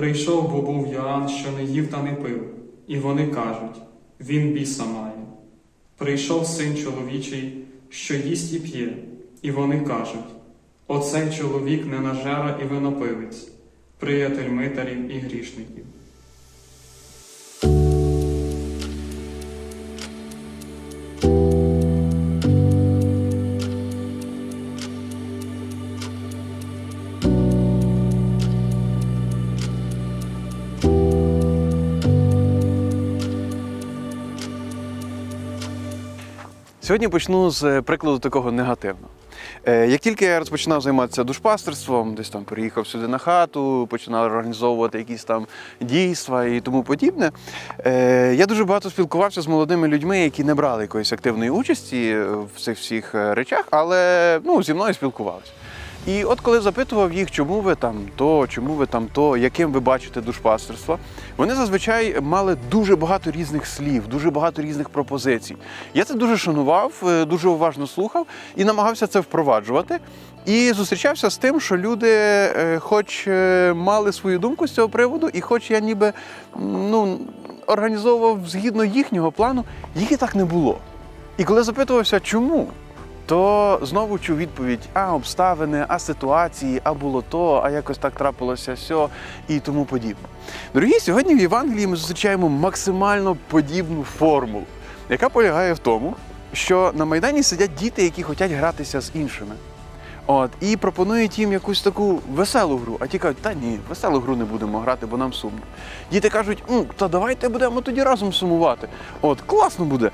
Прийшов, бо був Йоанн, що не їв та не пив, і вони кажуть він біса має. Прийшов син чоловічий, що їсть і п'є, і вони кажуть оцей чоловік ненажера і винопивець, приятель митарів і грішників. Сьогодні почну з прикладу такого негативного. Е, Як тільки я розпочинав займатися душпастерством, десь там переїхав сюди на хату, починав організовувати якісь там дійства і тому подібне, е, я дуже багато спілкувався з молодими людьми, які не брали якоїсь активної участі в цих всіх е, речах, але ну, зі мною спілкувалися. І от коли запитував їх, чому ви там то, чому ви там то, яким ви бачите душпастерство, вони зазвичай мали дуже багато різних слів, дуже багато різних пропозицій. Я це дуже шанував, е, дуже уважно слухав і намагався це впроваджувати. І зустрічався з тим, що люди, е, хоч е, мали свою думку з цього приводу, і хоч я ніби ну, організовував згідно їхнього плану, їх і так не було. І коли запитувався, чому, то знову чув відповідь: а обставини, а ситуації, а було то, а якось так трапилося сьо і тому подібне. Дорогі, сьогодні в Євангелії ми зустрічаємо максимально подібну формулу, яка полягає в тому, що на Майдані сидять діти, які хочуть гратися з іншими. От, і пропонують їм якусь таку веселу гру, а ті кажуть, та ні, веселу гру не будемо грати, бо нам сумно. Діти кажуть, «М, та давайте будемо тоді разом сумувати. От, класно буде.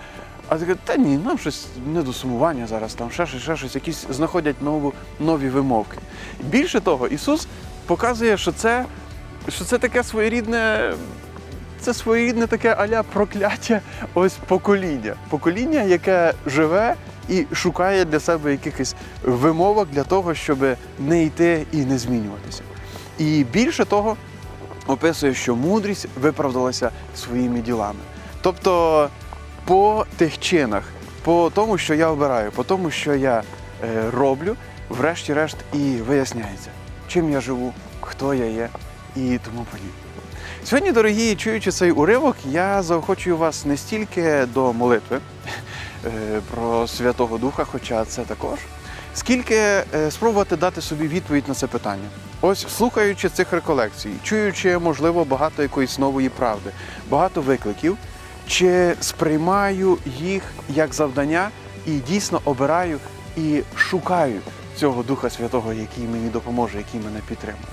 А ти кажуть, та ні, нам щось не до сумування зараз, там ще щось, ще щось, якісь знаходять нову, нові вимовки. Більше того, Ісус показує, що це, що це таке своєрідне, це своєрідне таке аля прокляття ось покоління. Покоління, яке живе і шукає для себе якихось вимовок для того, щоб не йти і не змінюватися. І більше того, описує, що мудрість виправдалася своїми ділами. Тобто по тих чинах, по тому, що я обираю, по тому, що я е, роблю, врешті-решт і виясняється, чим я живу, хто я є і тому подібне. Сьогодні, дорогі, чуючи цей уривок, я заохочую вас не стільки до молитви е, про Святого Духа, хоча це також, скільки е, спробувати дати собі відповідь на це питання. Ось слухаючи цих реколекцій, чуючи, можливо, багато якоїсь нової правди, багато викликів, чи сприймаю їх як завдання і дійсно обираю і шукаю цього Духа Святого, який мені допоможе, який мене підтримує.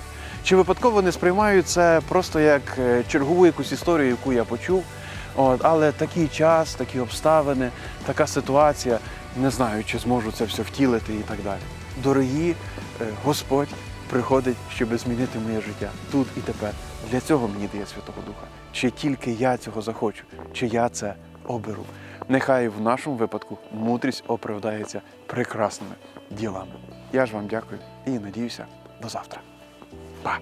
Чи випадково не сприймаю це просто як е, чергову якусь історію, яку я почув, От, але такий час, такі обставини, така ситуація, не знаю, чи зможу це все втілити і так далі. Дорогі, е, Господь приходить, щоб змінити моє життя тут і тепер. Для цього мені дає Святого Духа. Чи тільки я цього захочу, чи я це оберу. Нехай в нашому випадку мудрість оправдається прекрасними ділами. Я ж вам дякую і надіюся до завтра. Па!